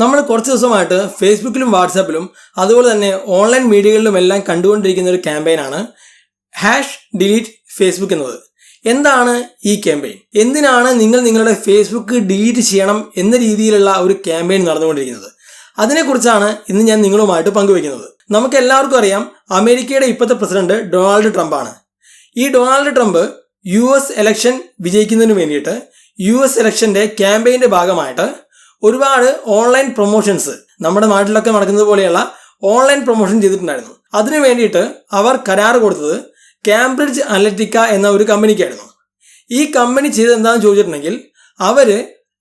നമ്മൾ കുറച്ച് ദിവസമായിട്ട് ഫേസ്ബുക്കിലും വാട്സാപ്പിലും അതുപോലെ തന്നെ ഓൺലൈൻ മീഡിയകളിലും എല്ലാം കണ്ടുകൊണ്ടിരിക്കുന്ന ഒരു ക്യാമ്പയിനാണ് ഹാഷ് ഡിലീറ്റ് ഫേസ്ബുക്ക് എന്നത്. എന്താണ് ഈ ക്യാമ്പയിൻ എന്തിനാണ് നിങ്ങൾ നിങ്ങളുടെ ഫേസ്ബുക്ക് ഡിലീറ്റ് ചെയ്യണം എന്ന രീതിയിലുള്ള ഒരു ക്യാമ്പയിൻ നടന്നുകൊണ്ടിരിക്കുന്നത്? അതിനെക്കുറിച്ചാണ് ഇന്ന് ഞാൻ നിങ്ങളുമായിട്ട് പങ്കുവയ്ക്കുന്നത്. നമുക്ക് എല്ലാവർക്കും അറിയാം അമേരിക്കയുടെ ഇപ്പോഴത്തെ പ്രസിഡന്റ് ഡൊണാൾഡ് ട്രംപ് ആണ്. ഈ Donald Trump U S election വിജയിക്കുന്നതിന് വേണ്ടിയിട്ട് യു എസ് എലക്ഷന്റെ ക്യാമ്പയിന്റെ ഭാഗമായിട്ട് ഒരുപാട് ഓൺലൈൻ പ്രൊമോഷൻസ് നമ്മുടെ നാട്ടിലൊക്കെ നടക്കുന്നത് പോലെയുള്ള ഓൺലൈൻ പ്രൊമോഷൻ ചെയ്തിട്ടുണ്ടായിരുന്നു. അതിനു വേണ്ടിയിട്ട് അവർ കരാർ കൊടുത്തത് കാംബ്രിഡ്ജ് അലറ്റിക്ക എന്ന ഒരു കമ്പനിക്കായിരുന്നു. ഈ കമ്പനി ചെയ്തത് എന്താണെന്ന് ചോദിച്ചിട്ടുണ്ടെങ്കിൽ അവർ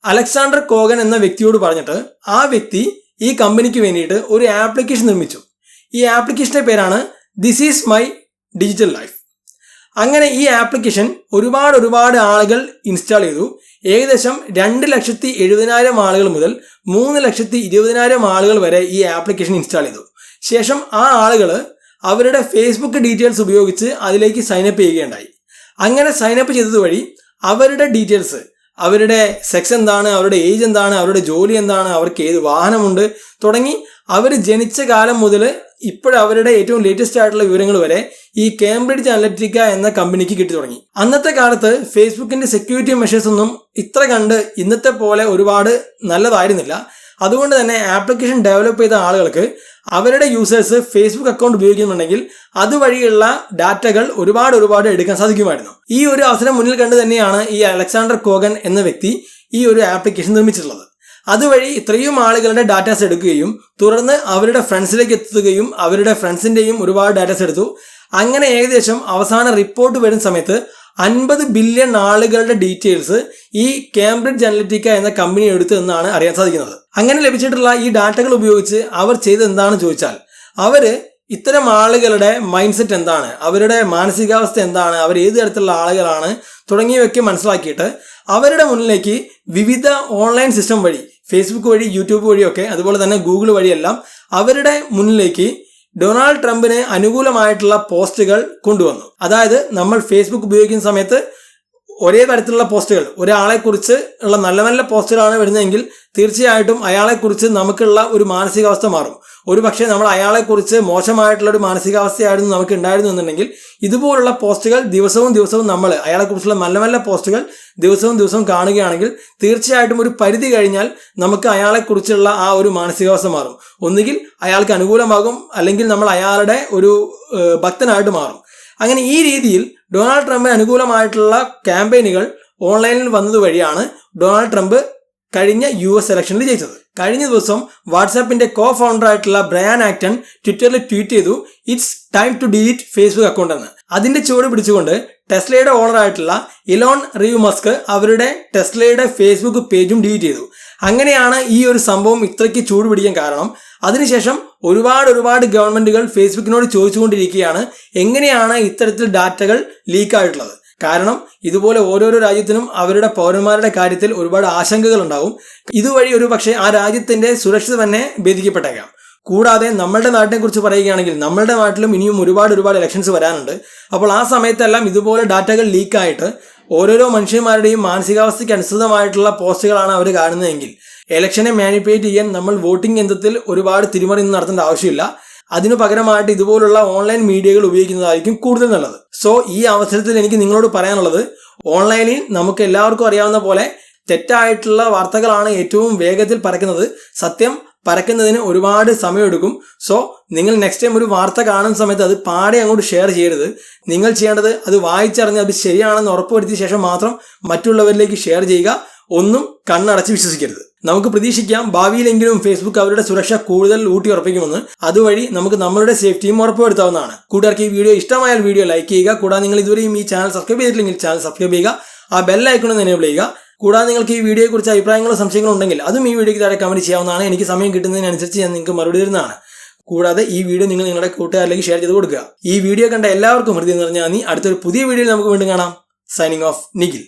അലക്സാണ്ടർ കോഗൻ എന്ന വ്യക്തിയോട് പറഞ്ഞിട്ട് ആ വ്യക്തി ഈ കമ്പനിക്ക് വേണ്ടിയിട്ട് ഒരു ആപ്ലിക്കേഷൻ നിർമ്മിച്ചു. ഈ ആപ്ലിക്കേഷന്റെ പേരാണ് this is my digital life അങ്ങനെ ഈ ആപ്ലിക്കേഷൻ ഒരുപാട് ഒരുപാട് ആളുകൾ ഇൻസ്റ്റാൾ ചെയ്തു. ഏകദേശം രണ്ട് ലക്ഷത്തി എഴുപതിനായിരം ആളുകൾ മുതൽ മൂന്ന് ലക്ഷത്തി ഇരുപതിനായിരം ആളുകൾ വരെ ഈ ആപ്ലിക്കേഷൻ ഇൻസ്റ്റാൾ ചെയ്തു. ശേഷം ആ ആളുകൾ അവരുടെ ഫേസ്ബുക്ക് ഡീറ്റെയിൽസ് ഉപയോഗിച്ച് അതിലേക്ക് സൈനപ്പ് ചെയ്യുകയുണ്ടായി. അങ്ങനെ സൈനപ്പ് ചെയ്തത് വഴി അവരുടെ ഡീറ്റെയിൽസ് അവരുടെ സെക്സ് എന്താണ് അവരുടെ ഏജ് എന്താണ് അവരുടെ ജോലി എന്താണ് അവർക്ക് ഏത് വാഹനമുണ്ട് തുടങ്ങി അവർ ജനിച്ച കാലം മുതൽ ഇപ്പോൾ അവരുടെ ഏറ്റവും ലേറ്റസ്റ്റ് ആയിട്ടുള്ള വിവരങ്ങൾ വരെ ഈ കേംബ്രിഡ്ജ് അനലറ്റിക്ക എന്ന കമ്പനിക്ക് കിട്ടി തുടങ്ങി. അന്നത്തെ കാലത്ത് ഫേസ്ബുക്കിന്റെ സെക്യൂരിറ്റി മെഷേഴ്സ് ഒന്നും ഇത്ര കണ്ട് ഇന്നത്തെ പോലെ ഒരുപാട് നല്ലതായിരുന്നില്ല. അതുകൊണ്ട് തന്നെ ആപ്ലിക്കേഷൻ ഡെവലപ്പ് ചെയ്ത ആളുകൾക്ക് അവരുടെ യൂസേഴ്സ് ഫേസ്ബുക്ക് അക്കൗണ്ട് ഉപയോഗിക്കുന്നുണ്ടെങ്കിൽ അതുവഴിയുള്ള ഡാറ്റകൾ ഒരുപാട് ഒരുപാട് എടുക്കാൻ സാധിക്കുമായിരുന്നു. ഈ ഒരു അവസരം മുന്നിൽ കണ്ട് തന്നെയാണ് ഈ അലക്സാണ്ടർ കോഗൻ എന്ന വ്യക്തി ഈ ഒരു ആപ്ലിക്കേഷൻ നിർമ്മിച്ചിട്ടുള്ളത്. അതുവഴി ഇത്രയും ആളുകളുടെ ഡാറ്റാസ് എടുക്കുകയും തുടർന്ന് അവരുടെ ഫ്രണ്ട്സിലേക്ക് എത്തുകയും അവരുടെ ഫ്രണ്ട്സിന്റെയും ഒരുപാട് ഡാറ്റാസ് എടുത്തു. അങ്ങനെ ഏകദേശം അവസാന റിപ്പോർട്ട് വരുന്ന സമയത്ത് അൻപത് ബില്യൺ ആളുകളുടെ ഡീറ്റെയിൽസ് ഈ കേംബ്രിഡ്ജ് അനലിറ്റിക്ക എന്ന കമ്പനി എടുത്തു എന്നാണ് അറിയാൻ സാധിക്കുന്നത്. അങ്ങനെ ലഭിച്ചിട്ടുള്ള ഈ ഡാറ്റകൾ ഉപയോഗിച്ച് അവർ ചെയ്തത് എന്താണെന്ന് ചോദിച്ചാൽ അവർ ഇത്തരം ആളുകളുടെ മൈൻഡ് സെറ്റ് എന്താണ്? അവരുടെ മാനസികാവസ്ഥ എന്താണ്? അവർ ഏത് തരത്തിലുള്ള ആളുകളാണ്? തുടങ്ങിയവയൊക്കെ മനസ്സിലാക്കിയിട്ട് അവരുടെ മുന്നിലേക്ക് വിവിധ ഓൺലൈൻ സിസ്റ്റം വഴി ഫേസ്ബുക്ക് വഴി യൂട്യൂബ് വഴിയൊക്കെ അതുപോലെ തന്നെ ഗൂഗിൾ വഴിയെല്ലാം അവരുടെ മുന്നിലേക്ക് ഡൊണാൾഡ് ട്രംപിന് അനുകൂലമായിട്ടുള്ള പോസ്റ്റുകൾ കൊണ്ടുവന്നു. അതായത് നമ്മൾ ഫേസ്ബുക്ക് ഉപയോഗിക്കുന്ന സമയത്ത് ഒരേ തരത്തിലുള്ള പോസ്റ്റുകൾ ഒരാളെക്കുറിച്ച് ഉള്ള നല്ല നല്ല പോസ്റ്റുകളാണ് വരുന്നതെങ്കിൽ തീർച്ചയായിട്ടും അയാളെക്കുറിച്ച് നമുക്കുള്ള ഒരു മാനസികാവസ്ഥ മാറും. ഒരു പക്ഷേ നമ്മൾ അയാളെക്കുറിച്ച് മോശമായിട്ടുള്ള ഒരു മാനസികാവസ്ഥയായിരുന്നു നമുക്ക് ഉണ്ടായിരുന്നു എന്നുണ്ടെങ്കിൽ ഇതുപോലുള്ള പോസ്റ്റുകൾ ദിവസവും ദിവസവും നമ്മൾ അയാളെക്കുറിച്ചുള്ള നല്ല നല്ല പോസ്റ്റുകൾ ദിവസവും ദിവസവും കാണുകയാണെങ്കിൽ തീർച്ചയായിട്ടും ഒരു പരിധി കഴിഞ്ഞാൽ നമുക്ക് അയാളെക്കുറിച്ചുള്ള ആ ഒരു മാനസികാവസ്ഥ മാറും. ഒന്നുകിൽ അയാൾക്ക് അനുകൂലമാകും അല്ലെങ്കിൽ നമ്മൾ അയാളുടെ ഒരു ഭക്തനായിട്ട് മാറും. അങ്ങനെ ഈ രീതിയിൽ ഡൊണാൾഡ് ട്രംപിന് അനുകൂലമായിട്ടുള്ള ക്യാമ്പയിനുകൾ ഓൺലൈനിൽ വന്നത് വഴിയാണ് ഡൊണാൾഡ് ട്രംപ് കഴിഞ്ഞ യു എസ് ഇലക്ഷനിൽ ജയിച്ചത്. കഴിഞ്ഞ ദിവസം വാട്സാപ്പിന്റെ കോ ഫൗണ്ടർ ആയിട്ടുള്ള ബ്രയാൻ ആക്ടൺ ട്വിറ്ററിൽ ട്വീറ്റ് ചെയ്തു it's time to delete Facebook account എന്ന്. അതിന്റെ ചുവട് പിടിച്ചുകൊണ്ട് ടെസ്ലയുടെ ഓണർ ആയിട്ടുള്ള ഇലോൺ റിയു മസ്ക് അവരുടെ ടെസ്ലയുടെ ഫേസ്ബുക്ക് പേജും ഡിലീറ്റ് ചെയ്തു. അങ്ങനെയാണ് ഈ ഒരു സംഭവം ഇത്രയ്ക്ക് ചൂട് പിടിക്കാൻ കാരണം. അതിനുശേഷം ഒരുപാട് ഒരുപാട് ഗവൺമെന്റുകൾ ഫേസ്ബുക്കിനോട് ചോദിച്ചുകൊണ്ടിരിക്കുകയാണ് എങ്ങനെയാണ് ഇത്തരത്തിൽ ഡാറ്റകൾ ലീക്ക് ആയിട്ടുള്ളത്? കാരണം ഇതുപോലെ ഓരോരോ രാജ്യത്തിനും അവരുടെ പൗരന്മാരുടെ കാര്യത്തിൽ ഒരുപാട് ആശങ്കകൾ ഉണ്ടാവും ഇതുവഴി ഒരു പക്ഷേ ആ രാജ്യത്തിന്റെ സുരക്ഷിത തന്നെ ഭേദിക്കപ്പെട്ടേക്കാം. കൂടാതെ നമ്മളുടെ നാട്ടിനെ കുറിച്ച് പറയുകയാണെങ്കിൽ നമ്മളുടെ നാട്ടിലും ഇനിയും ഒരുപാട് ഒരുപാട് ഇലക്ഷൻസ് വരാനുണ്ട്. അപ്പോൾ ആ സമയത്തെല്ലാം ഇതുപോലെ ഡാറ്റകൾ ലീക്കായിട്ട് ഓരോരോ മനുഷ്യന്മാരുടെയും മാനസികാവസ്ഥയ്ക്ക് അനുസൃതമായിട്ടുള്ള പോസ്റ്റുകളാണ് അവർ കാണുന്നതെങ്കിൽ ഇലക്ഷനെ മാനിപ്പുലേറ്റ് ചെയ്യാൻ നമ്മൾ വോട്ടിംഗ് യന്ത്രത്തിൽ ഒരുപാട് തിരിമറി നടത്തേണ്ട ആവശ്യമില്ല. അതിനു പകരമായിട്ട് ഇതുപോലുള്ള ഓൺലൈൻ മീഡിയകൾ ഉപയോഗിക്കുന്നതായിരിക്കും കൂടുതൽ നല്ലത്. സോ ഈ അവസരത്തിൽ എനിക്ക് നിങ്ങളോട് പറയാനുള്ളത് ഓൺലൈനിൽ നമുക്ക് എല്ലാവർക്കും അറിയാവുന്ന പോലെ തെറ്റായിട്ടുള്ള വാർത്തകളാണ് ഏറ്റവും വേഗത്തിൽ പരക്കുന്നത്. സത്യം പരക്കുന്നതിന് ഒരുപാട് സമയമെടുക്കും. സോ നിങ്ങൾ നെക്സ്റ്റ് ടൈം ഒരു വാർത്ത കാണുന്ന സമയത്ത് അത് പാടെ അങ്ങോട്ട് ഷെയർ ചെയ്യരുത്. നിങ്ങൾ ചെയ്യേണ്ടത് അത് വായിച്ചറിഞ്ഞ് അത് ശരിയാണെന്ന് ഉറപ്പുവരുത്തിയ ശേഷം മാത്രം മറ്റുള്ളവരിലേക്ക് ഷെയർ ചെയ്യുക. ഒന്നും കണ്ണടച്ച് വിശ്വസിക്കരുത്. നമുക്ക് പ്രതീക്ഷിക്കാം ഭാവിയിലെങ്കിലും ഫേസ്ബുക്ക് അവരുടെ സുരക്ഷ കൂടുതൽ ഊട്ടി ഉറപ്പിക്കുമെന്ന് അതുവഴി നമുക്ക് നമ്മളുടെ സേഫ്റ്റിയും ഉറപ്പുവരുത്താവുന്നതാണ്. കൂട്ടുകാർക്ക് ഈ വീഡിയോ ഇഷ്ടമായാൽ വീഡിയോ ലൈക്ക് ചെയ്യുക. കൂടാതെ നിങ്ങൾ ഇതുവരെയും ഈ ചാനൽ സബ്സ്ക്രൈബ് ചെയ്തിട്ടില്ലെങ്കിൽ ചാനൽ സബ്സ്ക്രൈബ് ചെയ്യുക. ആ ബെല്ലൈക്കണം എനേബിൾ ചെയ്യുക. കൂടാതെ നിങ്ങൾക്ക് ഈ വീഡിയോയെക്കുറിച്ച് അഭിപ്രായങ്ങളോ സംശയങ്ങളോ ഉണ്ടെങ്കിൽ അതും ഈ വീഡിയോയ്ക്ക് താഴെ കമന്റ് ചെയ്യാവുന്നതാണ്. എനിക്ക് സമയം കിട്ടുന്നതിനനുസരിച്ച് ഞാൻ നിങ്ങൾക്ക് മറുപടി തരുന്നതാണ്. കൂടാതെ ഈ വീഡിയോ നിങ്ങൾ നിങ്ങളുടെ കൂട്ടുകാരിലേക്ക് ഷെയർ ചെയ്ത് കൊടുക്കുക. ഈ വീഡിയോ കണ്ട എല്ലാവർക്കും ഹൃദയം നിറഞ്ഞ നന്ദി. അടുത്തൊരു പുതിയ വീഡിയോയിൽ നമുക്ക് വീണ്ടും കാണാം. Signing off Nikhil.